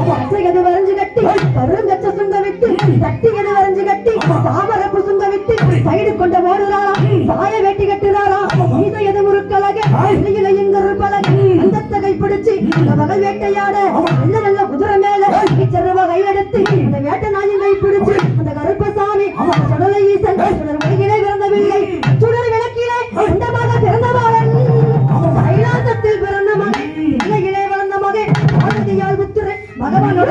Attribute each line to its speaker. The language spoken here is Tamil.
Speaker 1: பச்சையது வரைஞ்சு கட்டி கருங்கச்ச சுங்க விட்டு தட்டியது வரைஞ்சு கட்டி தாமரப்பு சுங்க விட்டு சைடு கொண்ட ஓடுறாரா? சாய வேட்டி கட்டுறாரா? மீத எது முறுக்கலக வெளியில எங்க பலக அந்த தகை பிடிச்சு இந்த வகை வேட்டையாட. நல்ல நல்ல குதிரை மேல பகவானோட